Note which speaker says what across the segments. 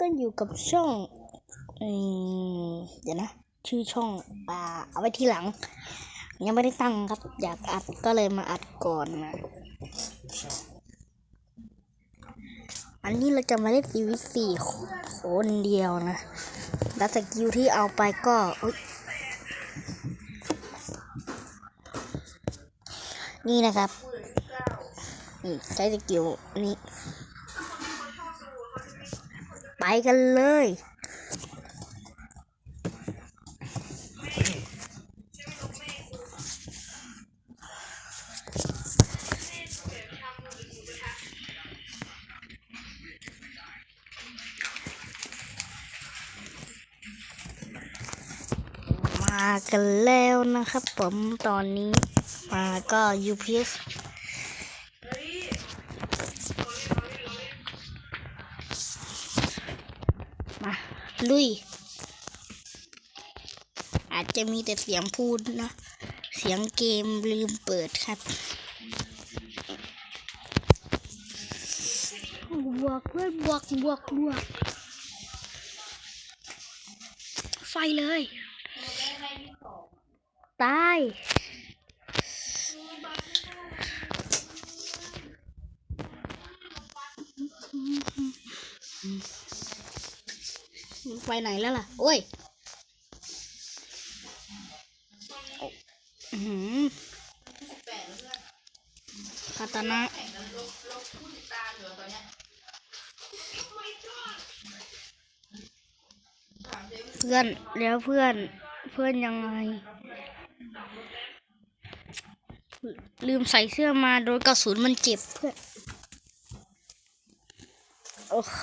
Speaker 1: ก็อยู่กับช่องอืมเดี๋ยวนะ ชื่อช่องอ่าเอาไว้ทีหลัง ยังไม่ได้ตั้งครับ อยากอัดก็เลยมาอัดก่อนนะ อันนี้เราจะมาเล่นชีวิตสี่คนเดียวนะแล้วสกิลที่เอาไปก็นี่นะครับ นี่ใช้สกิลนี้ กันเลย มากันแล้วนะครับผมตอนนี้มาก็ UPS ลุย อาจจะมีแต่เสียงพูดนะ เสียงเกมลืมเปิดครับบวกเพื่อนบวกบวกบวกไฟเลย ตาย ไปไหนแล้วล่ะ โอ้ยอื้อหือคาตานะเพื่อนแล้วเพื่อนเพื่อนยังไง ลืมใส่เสื้อมาโดนกระสุนมันเจ็บเพื่อน โอ้โห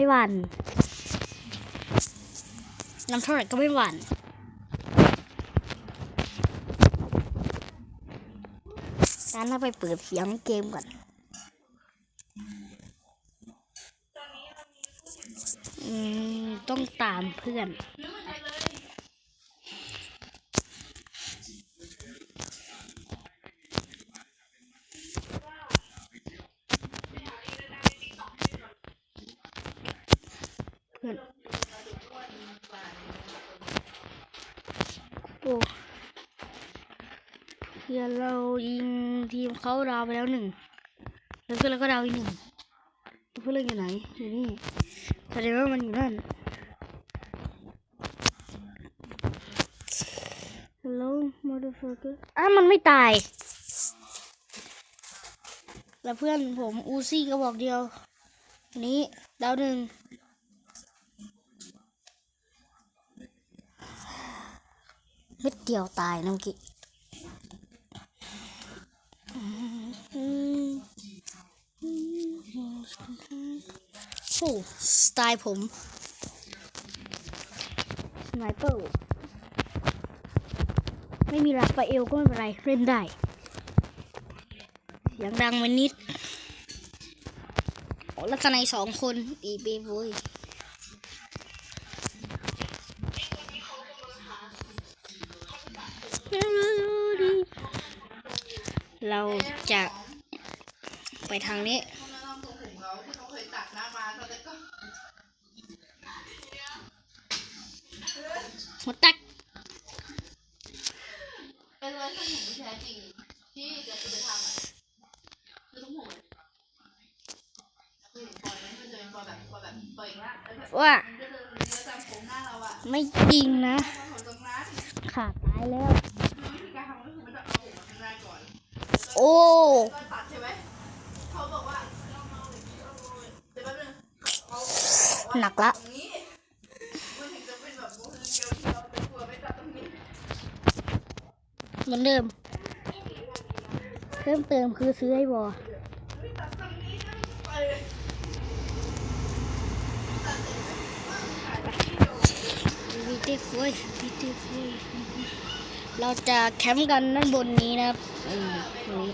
Speaker 1: ไม่หวั่นน้ำเท่าไหร่ก็ไม่หวั่นการเราไปเปิดเสียงเกมก่อนอืมต้องตามเพื่อนื่อนโอ้เพื่อนเรายิงทีมเขาดาวไปแล้วหนึ่งแล้วเพื่อนเราก็ดาวอีกหนึ่งเพื่อนอยู่ไหนอยู่นี่แสดงว่ามันอยู่นั่น Hello motherfucker อะมันไม่ตาย แล้วเพื่อนผมอูซี่ก็บอกเดียว อันนี้ดาวหนึ่ง เม็ดเดียวตายนะเมื่อกี้โอ้สไตล์ผมสไนเปอร์ไม่มีราฟาเอลก็ไม่เป็นไร เล่นได้เสียงดังมานิดโอ้ลักษณะสองคนอีเบโว้ย เราจะไปทางนี้หัวตัก
Speaker 2: เป็นเวอร์ชันของที่แท้จริงที่เดี๋ยวจะไปทำอะคือต้องห่วงเลยคือปล่อยมันจะเป็นปล่อยแบบปล่อยแบบปล่อยอย่างละแล้วก็
Speaker 1: ว่า
Speaker 2: มันจะเดินเรือตามโค้งหน้าเราอะ
Speaker 1: ไม่จริงนะ
Speaker 2: พอถอนตรงนั้น
Speaker 1: ขาดตายแล้ว โอ้
Speaker 2: ก็ตัดใช่ไหมเขาบอกว่าเอาเอาเลยเอาเลยเดี๋ยวแป๊บนึงเขา
Speaker 1: หนักละ
Speaker 2: ตรงนี้มันถึงจะเป็นแบบโมเดลที่เราจะกลัวไม่ตัดตรงนี้
Speaker 1: เหมือนเดิม เพิ่มเติมคือซื้อให้บอ
Speaker 2: ไม่ตัดตรงนี้นะไปเลย
Speaker 1: วิเตฟยวิเตฟย เราจะแคมป์กันด้านบนนี้นะครับอืมนี้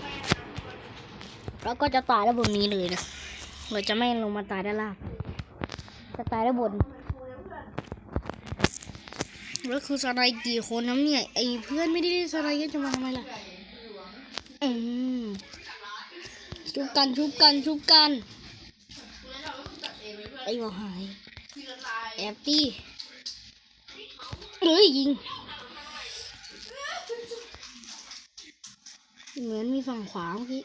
Speaker 1: แล้วก็จะตายด้านบนนี้เลยนะเราจะไม่ลงมาตายด้านล่างจะตายด้านบนแล้วคือสไลด์กี่คนน้ำเนี่ยไอ้เพื่อนไม่ได้สไลด์ก็จะมาทำไมล่ะอืมชุบกันชุบกันชุบกัน
Speaker 2: ไอ้
Speaker 1: บอกหาย
Speaker 2: ทีละลาย
Speaker 1: แอบตี้เอ้ยยิง เหมือนมีฝั่งขวาเมื่อกี้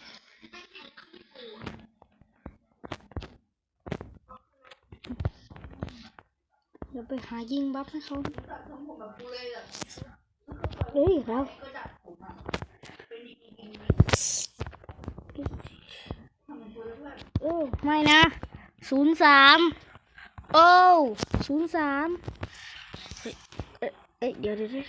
Speaker 1: เดี๋ยวไปหายิงบัฟให้เขา
Speaker 2: เฮ้
Speaker 1: ยเรา
Speaker 2: ก็จัดผมอะเป็นอีกอีกอีกทำเหมือนกูเลยเพื่อน
Speaker 1: โอ้ไม่นะศูนย์สามโอ้ศูนย์สามเอ้ยเอ้ยเอ้ยเดี๋ยวเดี๋ยวเดี๋ยว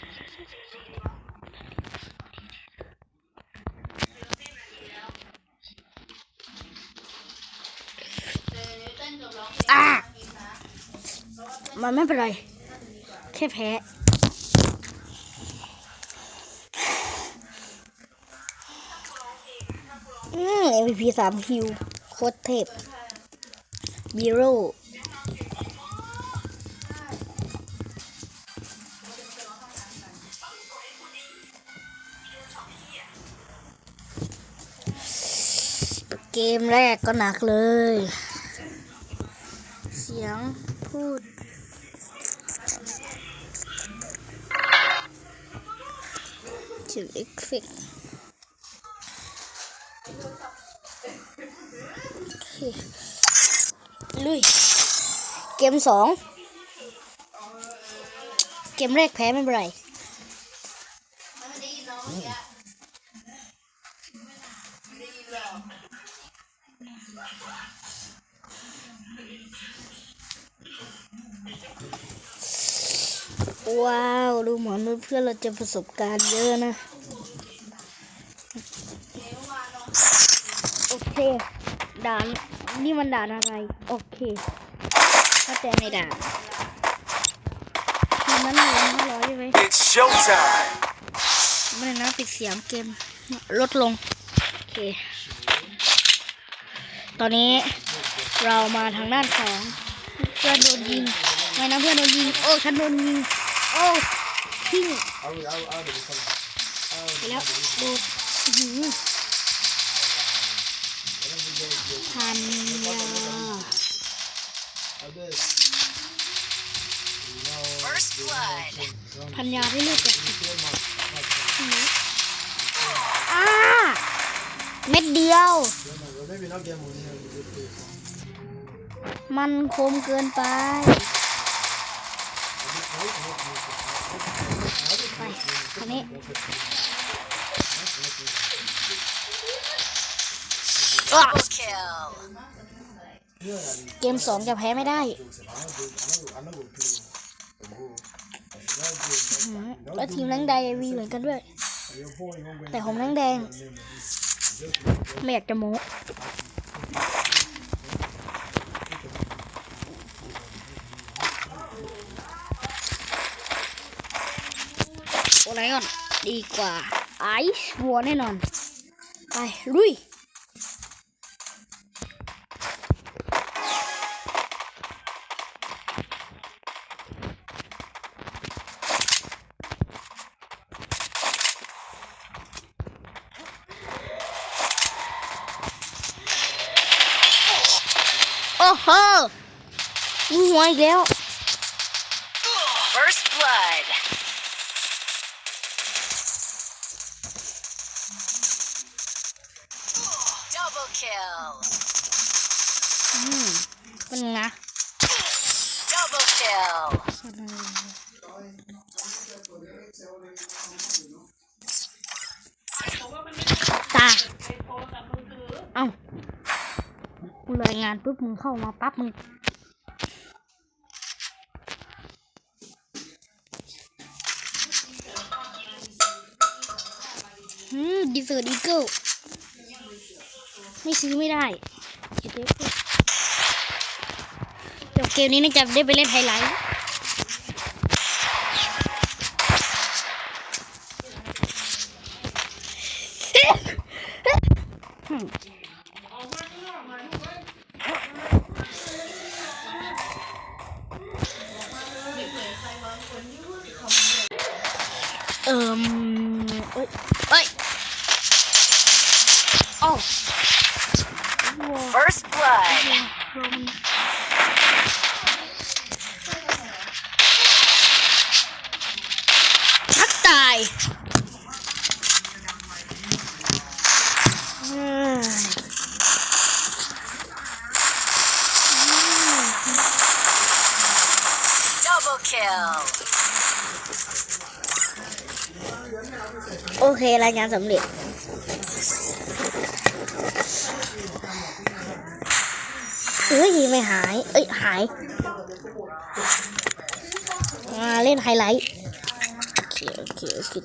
Speaker 2: เต้นเต้นกับร้องเพลง
Speaker 1: อะ
Speaker 2: กินนะ
Speaker 1: มันไม่เป็นไร แค่แพ้อืม MVP สามคิว โคตรเทพบีโร่เกมแรกก็หนักเลย เสียงพูด ถึงเอฟเฟกต์โอเคลุย เกมสอง เกมแรกแพ้ไม่เป็นไร ว้าว ดูเหมือนเพื่อนๆเราจะประสบการณ์เยอะนะ
Speaker 2: เมื่อวานน้อง
Speaker 1: โอเค ด่าน นี่มันด่านอะไร โอเคเข้าใจในด่านทีมนั้นหนึ่งห้าร้อยใช่ไหม
Speaker 3: It's showtime.
Speaker 1: ไม่ได้นะปิดเสียงเกม ลดลง โอเค ตอนนี้เรามาทางด้านของเพื่อนโดนยิงไม่นะเพื่อนโดนยิง โอ้ ฉันโดนยิง โอ้ทิ้งไปแล้วโดดอื้อหือพันยา
Speaker 3: First blood.
Speaker 1: พันยาได้เลือดจากสิบอ้าเม็ดเดียว มันคมเกินไป ไปคันนี้
Speaker 3: Double kill.
Speaker 1: เกมสองจะแพ้ไม่ได้แล้วทีมนังแดงวีเหมือนกันด้วย แต่ผมนังแดง ไม่อยากจะโม้โอะ ไรก่อนดีกว่าไอซ์วัวแน่นอน ไปลุยโอ้โหยิงหัวอีกแล้ว
Speaker 3: Double kill.
Speaker 1: อืมเป็นไง
Speaker 3: Double kill.
Speaker 1: ตาเอ้ากูรายงานปุ๊บมึงเข้ามาปั๊บมึงอืมดีเซอร์ดีเกิล ไม่ซื้อไม่ได้เดี๋ยวเดี๋ยวเกมนี้น่าจะได้ไปเล่นไฮไลท์
Speaker 2: ไม่เคยใครบางคนที่พูดคำ
Speaker 1: เอิมเอ้ยเอ้ยโอ้
Speaker 3: First blood.
Speaker 1: ชักตายเอ้ย
Speaker 3: Double kill.
Speaker 1: โอเครายงานสำเร็จ เอ้ยไม่หาย เอ้ยหาย มาเล่นไฮไลท์โอเคโอเคโอเค